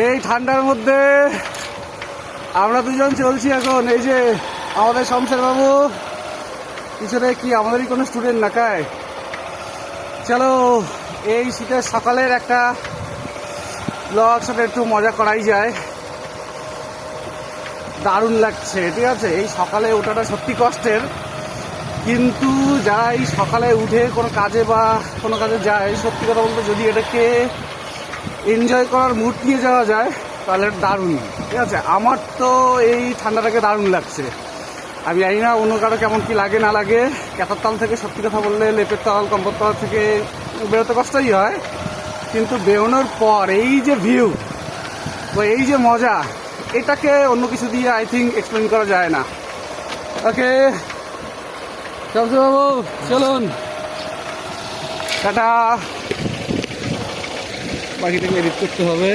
এই ঠান্ডার মধ্যে আমরা দুজন চলছি এখন, এই যে আমাদের শমশের বাবু পিছনে কি, আমাদেরই কোনো স্টুডেন্ট না কায় চলো, এই শীতের সকালের একটা ব্লগ সাথে একটু মজা করাই যায়। দারুণ লাগছে, ঠিক আছে? এই সকালে ওঠাটা সত্যি কষ্টের। কিন্তু যারা এই সকালে উঠে কোনো কাজে বা কোনো কাজে যায়, সত্যি কথা বলতে যদি এটাকে এনজয় করার মুড নিয়ে যাওয়া যায়, তাহলে দারুণ। ঠিক আছে, আমার তো এই ঠান্ডাটাকে দারুণ লাগছে। আমি জানি না অন্য কারও কেমন কি লাগে, না লাগে। ক্যাতার তাল থেকে সত্যি কথা বললে, লেপের তাল কম্পর তাল থেকে বেরোতে কষ্টই হয়। কিন্তু বেরোনোর পর এই যে ভিউ বা এই যে মজা, এটাকে অন্য কিছু দিয়ে আই থিঙ্ক এক্সপ্লেন করা যায় না। ওকে বাবু, চলুন। টাটা। বাকিটাকে এডিট করতে হবে।